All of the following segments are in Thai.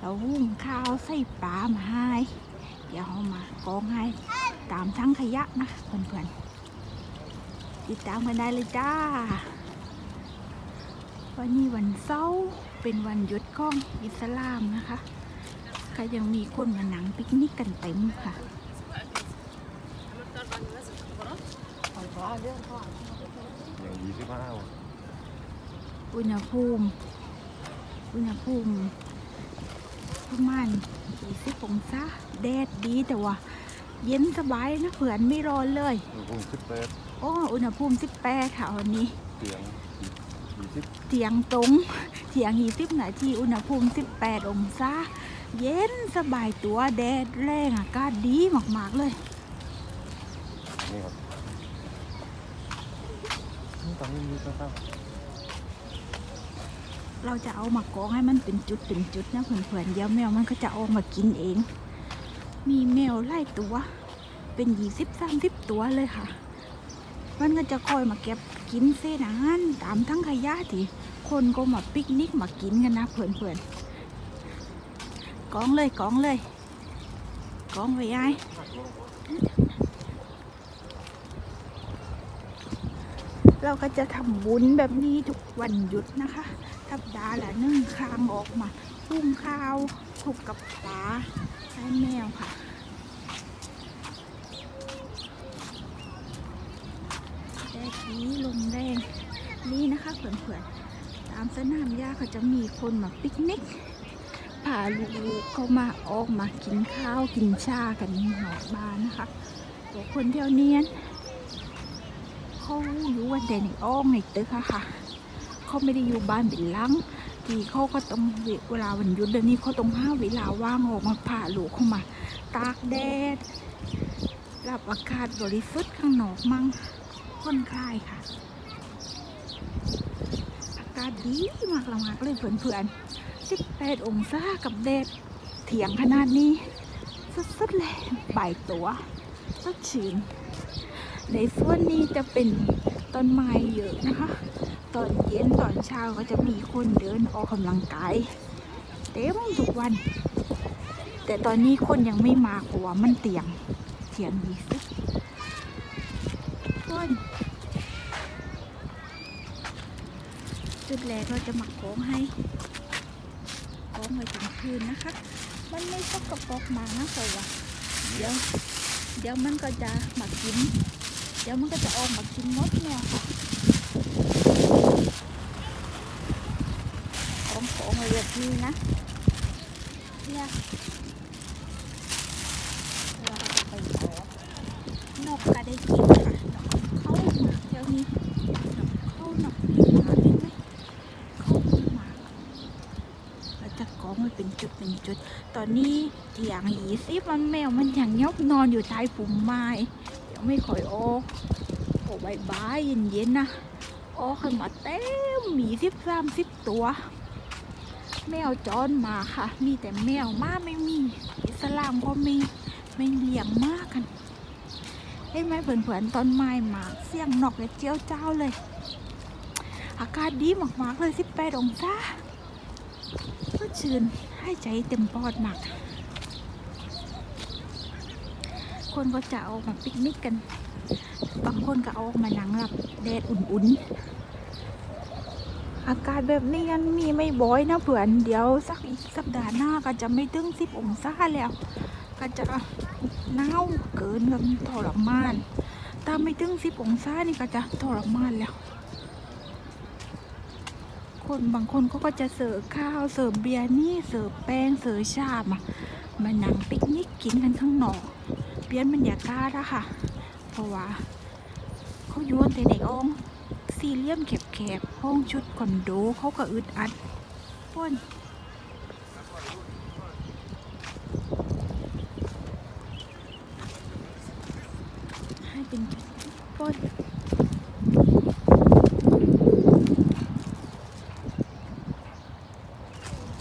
เราหุ้มข้าวใส่ปลามาให้ เดี๋ยวเอามากองให้ตามทั้งขยะนะเพื่อนๆติดตามกันได้เลยจ้า วันนี้วันเสาร์เป็นวันหยุดของอิสลามนะคะ ก็ยังมีคนมาหนังปิกนิกกันเต็มค่ะอย่างยี่สิบห้าอุณหภูมิอุณหภูมิ ประมาณ20องศาแดดดีแต่ว่า เย็นสบายนะเผื่อนไม่ร้อนเลย อุณหภูมิสิบแปดโอ้อุณหภูมิ18ค่ะวันนี้ เสียงยี่สิบเถียงตรงเถียง20นาทีอุณหภูมิ 18 องศาเย็นสบายตัวแดดแรงอากาศดีมากๆเลยนี่ครับนี่ตอนนี้มีข้าว เราจะเอามากองให้มันเป็นจุดเป็นจุดนะเพื่อนๆเดี๋ยวแมวมันก็จะออกมากินเอง มีแมวไล่ตัว เป็นยี่สิบสามสิบตัวเลยค่ะ มันก็จะคอยมาเก็บกินเศษอาหารตามทั้งขยะที่คนก็มาปิกนิกมากินกันนะเพื่อนๆกองเลยกองเลยกองไว้ยายเราก็จะทำบุญแบบนี้ทุกวันหยุดนะคะ สัปดาห์ละนึ่งครั้งออกมาพุ่งข้าวถูกกับปลาให้แมวค่ะแดดดีลมแรงนี่นะคะเพื่อนๆตามสนามหญ้าเขาจะมีคนมาปิกนิกพาลูกๆเขามาออกมากินข้าวกินชากันนอกบ้านนะคะตัวคนเที่ยวเนียนเขาอยู่วันเดในอ้องในตึกอะค่ะ เขาไม่ได้อยู่บ้านเป็นหลังทีเขาก็ต้องเวลาวันหยุดเดี๋ยวนี้เขาต้องห้าเวลาว่างออกมาพาลูกเข้ามา ตากแดดรับอากาศบริสุทธิ์ข้างนอกมั่งผ่อนคลายค่ะ อากาศดีมากละมากเลยเพื่อนๆ18องศากับแดดเถียงขนาดนี้สุดๆเลยบ่ายตัวสดชื่นในส่วนนี้จะเป็นต้นไม้เยอะนะคะ ตอนเย็นตอนเช้าก็จะมีคนเดินออกกำลังกายเต็มทุกวัน แต่ตอนนี้คนยังไม่มาเพราะว่ามันเตียงเตียงดีสุดคนจุดแรกเราจะหมักโค้งให้โค้งไว้ถึงคืนนะคะ มันไม่สกปรกมากนะเพราะว่าเดี๋ยวเดี๋ยวมันก็จะหมากิน เดี๋ยวมันก็จะออกหมากินมดเนี่ค่ะ ของของมาแบบนี้นะเนี่ยเราจะไปต่อนกก็ได้กินค่ะเข้ามาเดี๋ยวนี้เข้านกหมาเห็นไหมเข้ามาเราจะกองไว้เป็นจุดเป็นจุด ตอนนี้เถียงหีสิมันแมวมันยังยบนอนอยู่ใต้ปุ่มไม้เดี๋ยังไม่ค่อยออกโอ้บายบายเย็นๆนะออกขึ้นมาเต็มมีสิบสามสิบตัว แมวจรมาค่ะ มีแต่แมวมาไม่มีอิสลามก็มีไม่เลี้ยงมากกันเห็นไหมเพื่อนๆต้นไม้หมากเสียงนกและเจียวเจ้าเลย อากาศดีมากๆเลย18องศาก็ชื่นให้ใจเต็มปอดมาก คนก็จะออกมาปิกนิกกัน บางคนก็ออกมานั่งหลับแดดอุ่นๆ อากาศแบบนี้ยังมีไม่บ่อยนะเพื่อนเดี๋ยวสักสัปดาห์หน้าก็จะไม่ถึงสิบองศาแล้ว ก็จะหนาวเกินกันทรมานถ้าไม่ถึงสิบองศานี่ก็จะทรมานแล้ว คนบางคนเขาก็จะเสิร์ฟข้าวเสิร์ฟเบียร์นี่เสิร์ฟแป้งเสิร์ฟชามามานั่งปิกนิกกินกันข้างนอกเปลี่ยนบรรยากาศอะค่ะ เพราะว่าเขาโยนแต่ในอ่อง สี่เหลี่ยมแคบๆห้องชุดคอนโดเขาก็อึดอัดป้นให้เป็นจุดป้น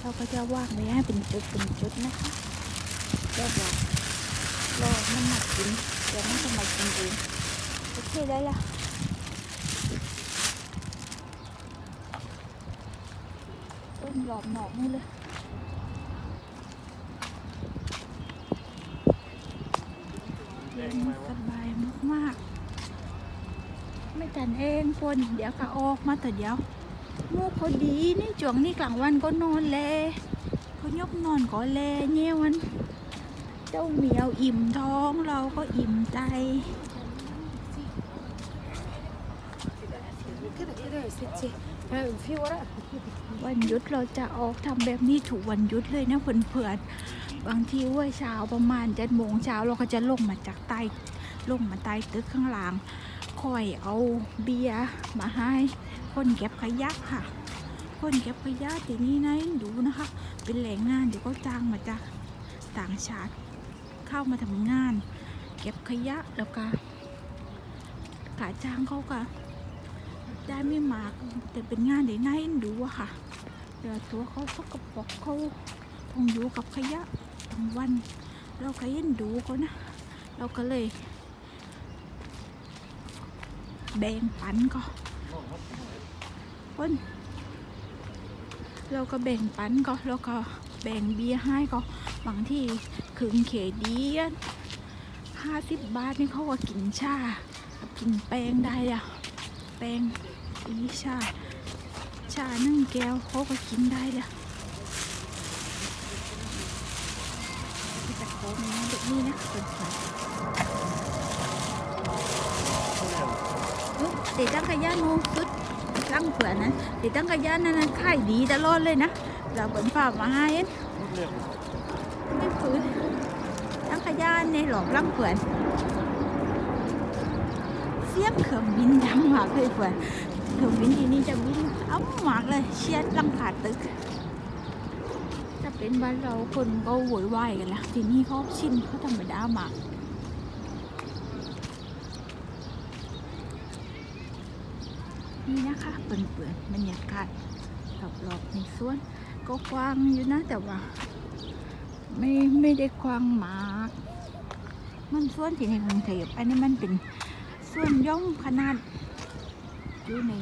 เราก็จะวางไว้ให้เป็นจุดเป็นจุดนะคะเรียบร้อยรอมันมากินเดี๋ยวมันจะมากินเองโอเคได้ละ ต้น ร อบนอกนู่นเลยเย็นสบายมากๆ ไม่แต่นเองคน เดี๋ยวก็ออกมาแต่เดี๋ยวมูกเขาดีนี่จวงนี่กลางวันก็นอนแลเขายกนอนก็แลเนี่ยวัน เจ้าเหมียวอิ่มท้องเราก็อิ่มใจ วันหยุดเราจะออกทำแบบนี้ถูกวันหยุดเลยนะเพื่อนๆบางทีว่าเช้าประมาณเจ็ดโมงเช้าเราก็จะลงมาจากใต้ลงมาใต้ตึกข้างล่างคอยเอาเบียร์มาให้ คนเก็บขยะค่ะ คนเก็บขยะที่นี่นะดูนะคะ เป็นแหล่งงานเดี๋ยวก็จ้างมาจากต่างชาติเข้ามาทำงาน เก็บขยะแล้วก็กาจ้างเขาก็ ได้ไม่มากแต่เป็นงานเดี๋ยวน่าเอ็นดูอะค่ะเดี๋ยวตัวเขาเขากปอกเขาคงอยู่กับขยะทั้งวัน เราก็เอ็นดูเขานะ เราก็เลย แบ่งปันก็คนเราก็แบ่งปันก็แล้วก็แบ่งเบียร์ให้ก็บางที่ขึงเขดีห้าสิบบาทนี่เขาก็กินชา กินแป้งได้อะแป้ง อีชา ชานึ่งแก้วเขาก็กินได้เลยแต่เขามีเด็กนี่นะเป็นสายเด็กตั้งกระยานโมสุดตั้งเผื่อนั้นเด็กตั้งกระยานนั้นนะขายดีตลอดเลยนะเราเป็นฝากมาให้เอ็นไม่ฝืนตั้งกระยานในหลอกลังเผื่อนเสียงเครื่องบินดังมากเลยเผื่อน เครื่องบินที่นี่จะบินอ้ำมากเลย เชียดลังคาตึก ถ้าเป็นบ้านเราคนก็โวยวายกันละที่นี่เขาชินเขาธรรมดามากนี่นะคะเปิ่นๆบรรยากาศรอบๆในสวน ก็กว้างอยู่นะแต่ว่า ไม่ไม่ได้กว้างมาก มันสวนที่ในกรุงเทพอันนี้มันเป็นสวนย่อมขนาด อยู่ใน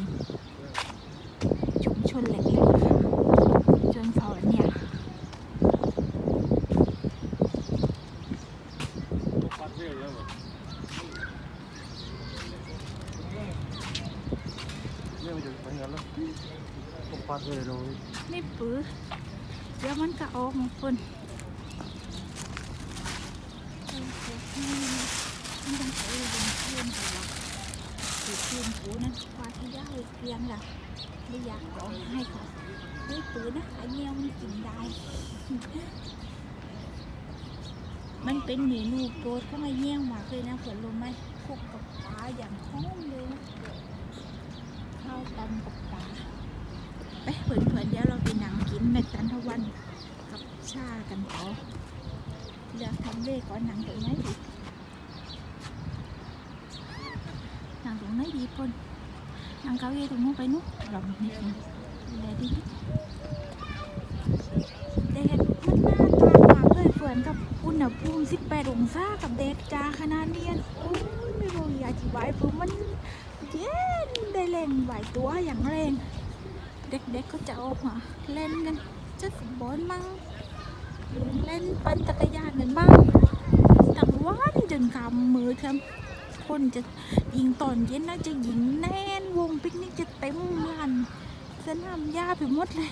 ชุมชนเล็กๆจนเขาเนี่ยเนี่ยมันจะเป็นงั้นแล้ว ต้องปัดเลยเราไม่ปื้อเดี๋ยวมันก็ออกมาคนไม่ต้องใช้เดินเพื่อนคว่าที่ได้เพียงล่ะไม่อยากร้องให้เขาไม่ปื้อนะไอเนี้ยมันกินได้ มันเป็นเมนูโปรดเของไอเนี้ยมากเลยนะเผื่อรู้ไหมคลุกกับปลาอย่างห้อมเลยนะข้าวตำกับปลาไปเพื่อนๆเดี๋ยวเราไปนั่งกินเมกตันทวันกับชากันต่อเลือกทำเลก่อนหนังตรงไหนดี นั่งตรงไหนดีพนนั่งเก้าอี้ตรงนู้นไปนู้นลองนิดนึงแลดีแดดมันน่าทานมากเลยเพื่อนกับอุณหภูมิ18องศากับแดดจ้าขนาดเนี้ยโอ้ยไม่รู้อยากอธิบายเพราะมันเย็นได้แรงไหวตัวอย่างแรงเด็กๆก็จะออกมาเล่นกันจะฟุตบอลมั่งเล่นปั่นจักรยานกันบ้างแต่วันจนกำมือทำ คนจะยิงตอนเย็นนะจะยิงแน่นวงปิกนิกจะเต็มลานสนามหญ้าไปหมดเลย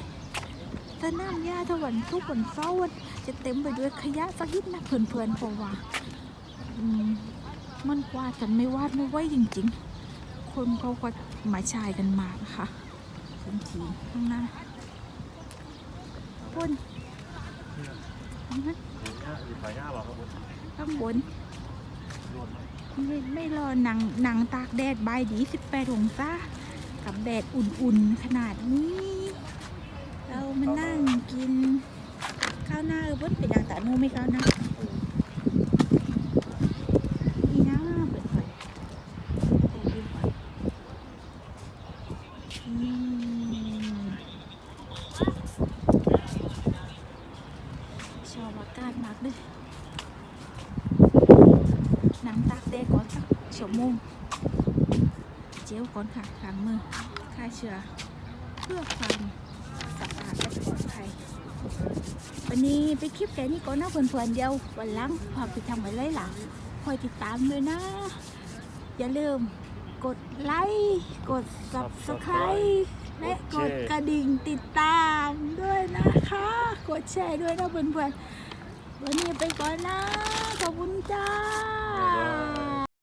สนามหญ้าถ้าวันทุกวันเสาร์วันจะเต็มไปด้วยขยะสักนิดนะเพื่อนๆเพราะว่าอมันกวาดกันไม่วาดไม่ไหวจริง ๆ คนเขาก็มาชายกันมากค่ะพื้นทีข้างหน้าพุ่นข้างนั้นอยู่ฝ่ายหน้าเราครับผมข้างบน ไม่ไม่รอหนังหนังตากแดดใบดีสิบแปดองศากับแดดอุ่นๆขนาดนี้ เรามานั่งกินข้าวหน้าเออเบิ้ลเป็นอย่างแต่นูไม่ข้าวหน้านี่นะเปิดไฟแต่ดีกว่าอืม ชอบอากาศมากเลยหนังตากแดดก่อนสักชั่วโมง เจล ก่อนค่ะล้างมือฆ่าเชื้อ เพื่อความสะอาดและปลอดภัยวันนี้ไปคลิปแค่นี้ก่อนนะเพื่อนๆเดียววันหลังพาไปทำอะไรหลังคอยติดตามด้วยนะ อย่าลืมกดไลค์กด subscribe และกดกระดิ่งติดตามด้วยนะคะ กดแชร์ด้วยนะเพื่อนๆวันนี้ไปก่อนนะ ขอบคุณจ้า